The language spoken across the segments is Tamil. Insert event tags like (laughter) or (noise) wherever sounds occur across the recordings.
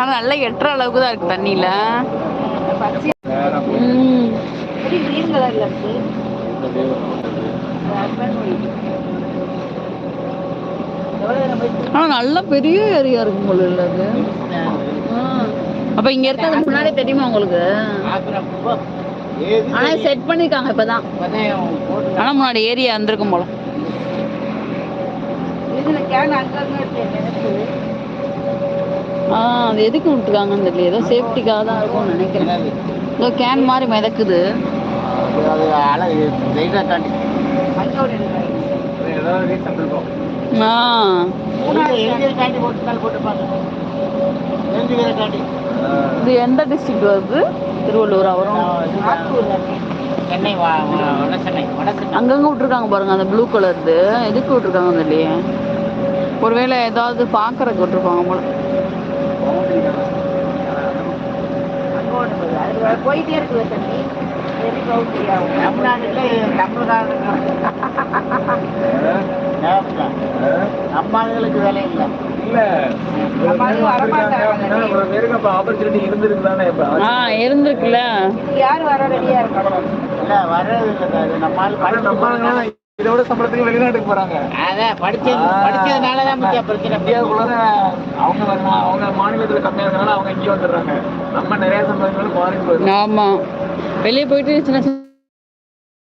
ஆனா நல்லா எட்டுற அளவுக்கு தான் இருக்கு தண்ணியில. நல்ல நல்லா பெரிய ஏரியா இருக்கும் போல இல்ல அது. அப்ப இங்க இருக்கிறது முன்னாடி தெரியுமா உங்களுக்கு? ஆனா செட் பண்ணிருக்காங்க இப்பதான். ஆனா முன்னாடி ஏரியா இருந்திருக்கும் போல. இதுல கேன் அங்கங்க எனக்கு. அது எதுக்கு விட்டுருக்காங்கன்னு தெரியல. ஏதோ சேஃப்டிக்காக தான் இருக்கும்னு நினைக்கிறேன். ஏதோ கேன் மாதிரி மிதக்குது. ஆ. இது எந்த டிஸ்ட்ரிக்ட் வருது திருவள்ளூரா வரும்? சென்னை சென்னை அங்கங்க விட்டுருக்காங்க பாருங்க அந்த ப்ளூ கலர்து எதுக்கு விட்டுருக்காங்க இல்லையே ஒருவேளை ஏதாவது பாக்குறதுக்கு விட்டுருப்பாங்க போல அங்க ஒண்ணு போகுது. அது போயிட்டே இருக்குது தண்ணி வெரி பவுண்டரி ஆகும் தமிழ்நாட்டுல தமிழ்நாடு நம்ம ஆளுகளுக்கு வேலை இல்லை இருந்திருக்குல்ல. யார் வர ரெடியா இருக்கணும் இல்ல வர்றது இல்லை நம்ம இதோட சம்பளத்துக்கு வெளிநாட்டுக்கு போறாங்க. அதான் படிச்சது படிச்சதுனால தான் முக்கிய பிரச்சனை. இந்தியாவுக்குள்ள அவங்க அவங்க மாநிலத்துல கம்மியா இருக்கனால அவங்க இங்கே வந்துடுறாங்க. நம்ம நிறைய சம்பளங்களும் ஃபாரின் போயிடும். ஆமா. வெளியே போயிட்டு சின்ன சின்ன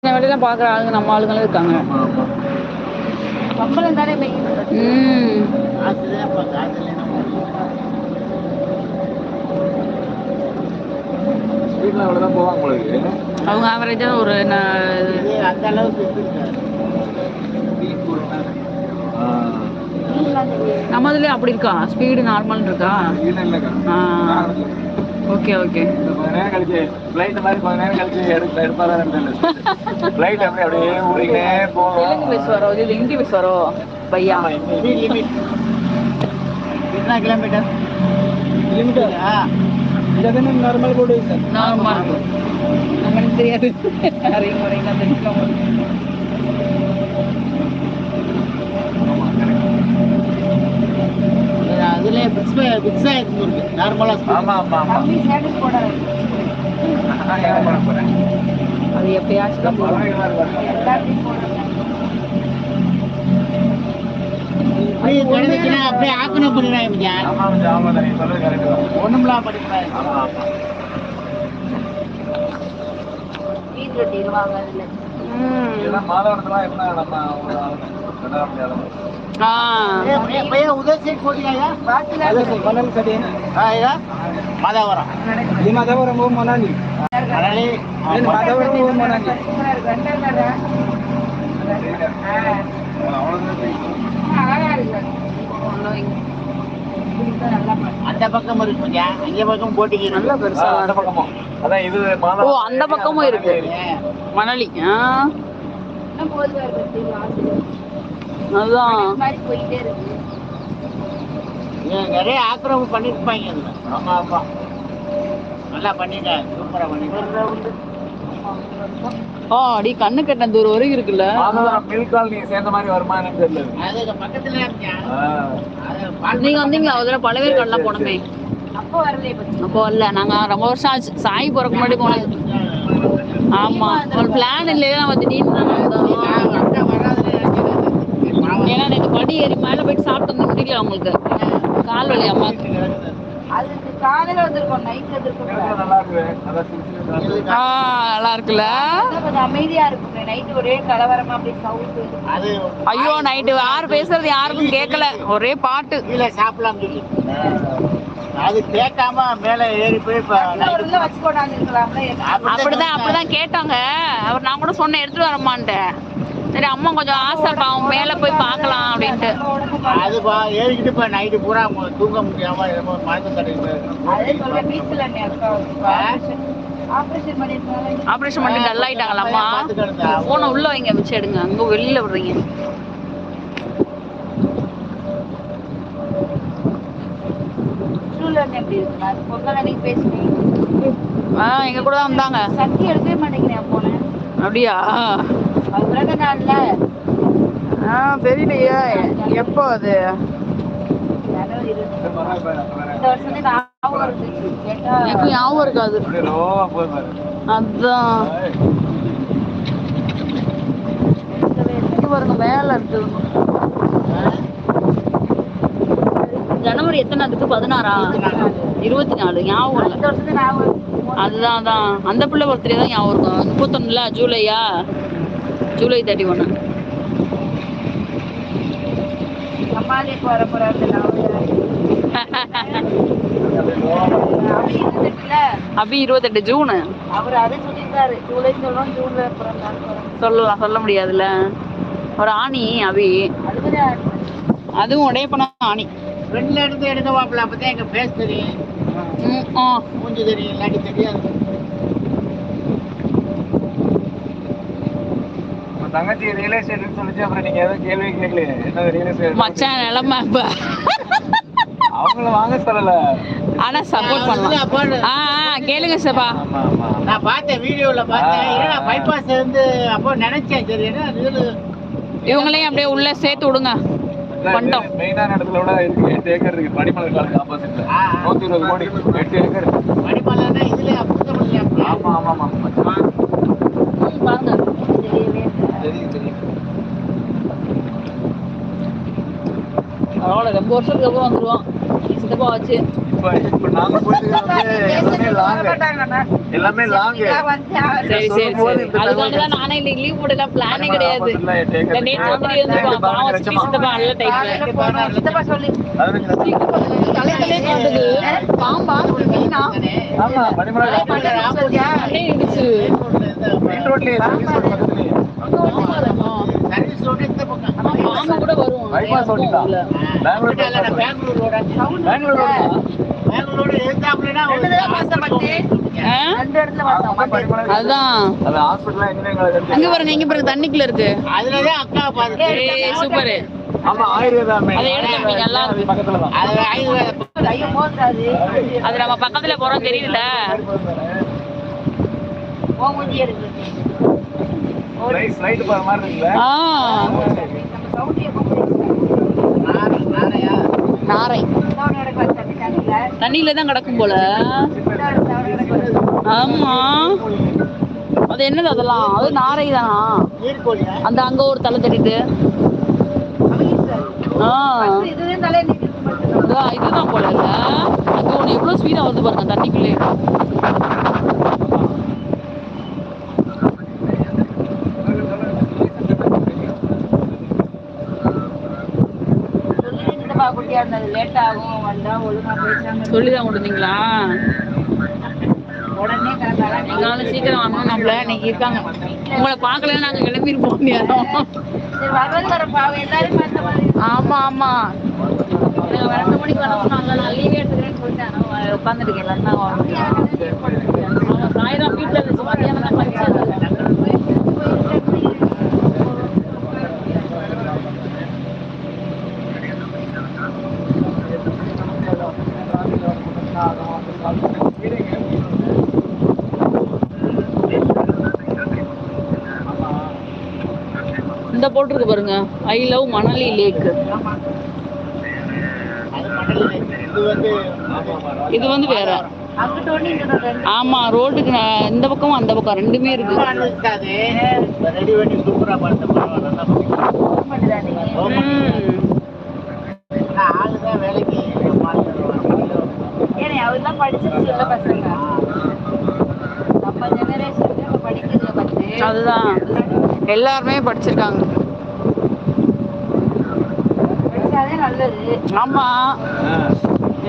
வேலையெல்லாம் பாக்குற ஆளுங்க நம்ம ஆளுங்களும் இருக்காங்க. சம்பளம் தானே ம். அவங்க ஆவரேஜா ஒரு அந்த அளவுக்கு. நம்ம இதுலயே அப்படி இருக்கா ஸ்பீடு நார்மல் இருக்கா இல்ல இல்லக்கா ஆ ஓகே ஓகே இந்த கொஞ்ச நேரம் கழிச்சு flight மாதிரி கொஞ்ச நேரம் கழிச்சு எடுக்க எடுப்பாதான் ஃபிளைட் அப்படியே அப்படியே ஊறிக்கிட்டே தெலுங்கு போகும் பேசுவாரோ இது ஹிந்தி பேசுவாரோ பையா ஆமா, லிமிட் லிமிட் कितना किलोमीटर किलोमीटर हाँ நார்மல் கூட சார் நார்மல் இருக்கும் நம்மளுக்கு தெரியாது நிறைய முறைகள் தெரியும் அதுல (laughs) நார்மலா ஆமா ஆமா ஆமா அது எப்பயாச்சும் தான் போடுறாங்க அப்படியே ஆக்கணும் தான் ஒண்ணுமில்லாம் படிக்கிறாங்க ஆமா ஆமா வெட்டிடுவாங்க அதுல ம். இதெல்லாம் மாதவனத்துல என்ன நம்ம మాధవరం ఈ మాధవరం మనాలి మనాలి మాధవరం அந்த பக்கம் இருக்கு அந்த பக்கம் போட்டிக்கு நல்ல பெருசா அந்த பக்கமும். இது ஓ அந்த பக்கமும் இருக்கு. மணலி. ஆ. அதுதான். போயிட்டே இருக்கு. இங்க நிறைய ஆக்கிரமிப்பு பண்ணிருப்பாங்க ஆமா ஆமா நல்லா பண்ணிட்டாங்க சூப்பரா பண்ணிட்டாங்க ஆ அடி கண்ணு கெட்ட தூரம் வரைக்கும் இருக்குல்ல? மில் காலனி சேர்ந்த மாதிரி வருமா என்னன்னு தெரியல. அது பக்கத்துல இருக்கேன் நீங்க வந்தீங்களா? அதுல பழவேர் கடலாம் போனமே. அப்போ வரலையே பத்தி. அப்போ இல்ல நாங்க ரொம்ப வருஷம் ஆச்சு. சாய் போறதுக்கு முன்னாடி போனது. ஆமா. ஒரு பிளான் இல்லையா நம்ம திடீர்னு நாங்க வந்தோம். அக்கா வராதுல ஏன்னா நேற்று படி ஏறி மேல போயிட்டு சாப்பிட்டு வந்து முடியல அவங்களுக்கு. கால் வலி அம்மாக்கு அது காலையில வந்திருக்கோம் நைட் வந்திருக்கோம். கேட்கறது நல்லா இருக்கு அதான் சின்ன சின்ன ஆ நல்லா இருக்குல்ல? கொஞ்சம் அமைதியா இருக்கும் நைட்டு ஒரே கலவரமா அப்படியே சவுண்ட். அது ஐயோ நைட்டு யார் பேசுறது யாருக்கும் கேட்கல. ஒரே பாட்டு. கீழே சாப்பிடலாம் அது கேட்காம மேல ஏறி போய் அப்படிதான் அப்படிதான் கேட்டாங்க. அவர் நான் கூட சொன்னேன் எடுத்துட்டு வரமான்ட்டேன். சரி அம்மா கொஞ்சம் ஆசை பாவம் மேல போய் பார்க்கலாம் அப்படின்ட்டு. அது பா- ஏறிக்கிட்டு இப்ப நைட்டு பூரா தூங்க முடியாம ஆபரேஷன் ஆபரேஷன் பண்ணி டல் ஆயிட்டாங்களா அம்மா பார்த்து கிடந்தா. போன உள்ள வைங்க வச்சு எடுங்க. அங்க வெளியில விடுறீங்க. எங்க கூட தான் வந்தாங்க. சக்தி எடுக்கவே மாட்டேங்கிறேன் போனேன். அப்படியா? ஆ தெரியலையே எப்போ அது? எனக்கு ஞாபகம் இருக்காது. அதான். பாருங்க மேல இருக்கு. ஜனவரி எத்தனை அதுக்கு பதினாறா? இருபத்தி நாலு ஞாபகம் இல்லை. அதுதான் அதான் அந்த பிள்ளை பர்த்டே தான் ஞாபகம் இருக்கும். முப்பத்தொன்னுல ஜூலையா? ஜூலை தேர்ட்டி ஒன்று அம்மாலேக்கு வர போறாரு அபி இருபத்தெட்டு ஜூனு. அவர் அதை சொல்லியிருக்காரு. ஜூலை சொல்றோம் ஜூன்ல சொல்லலாம் சொல்ல முடியாதுல்ல. ஒரு ஆணி அபி. அதுவும் உடைய பண்ண ஆணி. ஃப்ரெண்ட்ல இருந்து எடுக்க வாப்பில அப்பதான் எங்க ஃபேஸ் தெரியும். மூஞ்சி தெரியும் இல்லாட்டி தெரியாது. தங்கச்சி ரியல் எஸ்டேட்னு சொல்லிச்சு அப்புறம் நீங்க எதுவும் கேள்வி கேட்கலையே என்ன ரியல் எஸ்டேட் மச்சான் நிலமை இப்ப. அவங்கள வாங்க சொல்லல. ஆனா சப்போர்ட் பண்ணலாம். ஆ ஆ, கேளுங்க சபா நான் பார்த்தேன் வீடியோல பார்த்தேன். ஏன்னா பைபாஸ் வந்து அப்போ நினைச்சேன். சரி என்ன இவங்களையும் அப்படியே உள்ள சேர்த்து விடுங்க. பண்ணிட்டோம். மெயினான இடத்துல விட இருக்கு. எட்டு ஏக்கர் இருக்கு. பனிமலை காலேஜ் ஆப்போசிட்ல. நூத்தி இருபது கோடி. எட்டு ஏக்கர் மணிமலைன்னா இதுல புத்தமல்லி ஆமா ஆமா ஆமா பாருங்க தெரியவே இல்லை. தெரியும் தெரியும் ரொம்ப வருஷத்துக்கு அப்புறம் வந்துருவோம் சித்தப்பா எல்லாமே லாங் எல்லாமே லாங் சரி சரி சரி அதுக்காக தான் நானே இன்னைக்கு லீவ் போடல பிளானே கிடையாது. நேத்து வந்துட்டு பாவம் சித்தப்பா நல்ல போனோம், சித்தப்பா சொல்லி. தலைகளே பாம்பா மீனா ஆமா. பனிமலை பண்ணணும் இன்ஜினியரிங் காலேஜ் இங்க பாருங்க இங்க பாருங்க தண்ணிக்குள்ள இருக்கு. அதுலதான் அக்கா பார்த்து ஏய் சூப்பர் ஆமா ஆயுர்வேதா அதை எடுத்து. அது பக்கத்துல தான் அது ஆயுர்வேத ஐயோ, மோதுறாது. அது. நம்ம பக்கத்துல போறோம் தெரியல. ரைட் ரைட் போற மாதிரி இருக்குல்ல ஆ. நம்ம சவுண்டியை கூப்பிடுறோம். நாரை, தண்ணியில. தான் கிடக்கும் போல. ஆமா. அது என்னது அதெல்லாம்? அது நாரை தானா? அந்த அங்க ஒரு தலை தட்டிட்டு. இதுதான் அதான் இதுதான் போல இல்ல? அது ஒண்ணு எவ்வளவு ஸ்பீடா வருது பாருங்க தண்ணிக்குள்ளே சொல்லி இருந்தது லேட் ஆகும் வந்தா ஒழுங்கா பேசாம சொல்லிதான் கொடுத்தீங்களா? உடனே எங்களால சீக்கிரம் வரணும் நம்மள. இன்னைக்கு இருக்காங்க. உங்களை பார்க்கல நாங்க கிளம்பிருப்போம் நேரம் சரி வரது வர பாவம். எல்லாரும் பார்த்த மாதிரி. ஆமா ஆமா. நாங்க ரெண்டு மணிக்கு வரணும் நாங்க நான் லீவே எடுத்துக்கிறேன்னு சொல்லிட்டு ஆனா உட்காந்துட்டு இருக்கேன் எல்லாரும் தான் சாயந்தரம் வீட்டுல இருந்துச்சு மத்தியானம் தான் படிச்சது இந்த போட்டிருக்கு பாருங்க. ஐ லவ் மணலி லேக் இது வந்து வேற. ஆமா ரோட்டுக்கு இந்த பக்கமும் அந்த பக்கம் ரெண்டுமே இருக்கு. மணல் இருக்காது ரெடி பண்ணி சூப்பரா பார்த்த பரவாயில்ல நல்லா பண்ணிருக்காங்க. கவர்மெண்ட் தானே ம். ஆனா ஆளுதான் வேலைக்கு ஏன்னா அவர்லாம் படிச்சிருச்சு இல்ல பசங்க நம்ம ஜெனரேஷனுக்கு படிக்கிறதுல பத்து அதுதான் எல்லாருமே படிச்சிருக்காங்க படிச்சாதே நல்லது. ஆமா.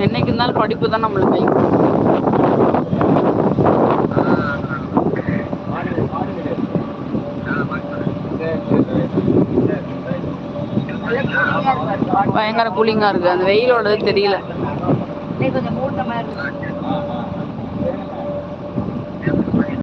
என்னைக்கு இருந்தாலும் படிப்பு தான் நம்மளுக்கு கை பயங்கர கூலிங்கா இருக்கு. அந்த வெயிலோட தெரியல.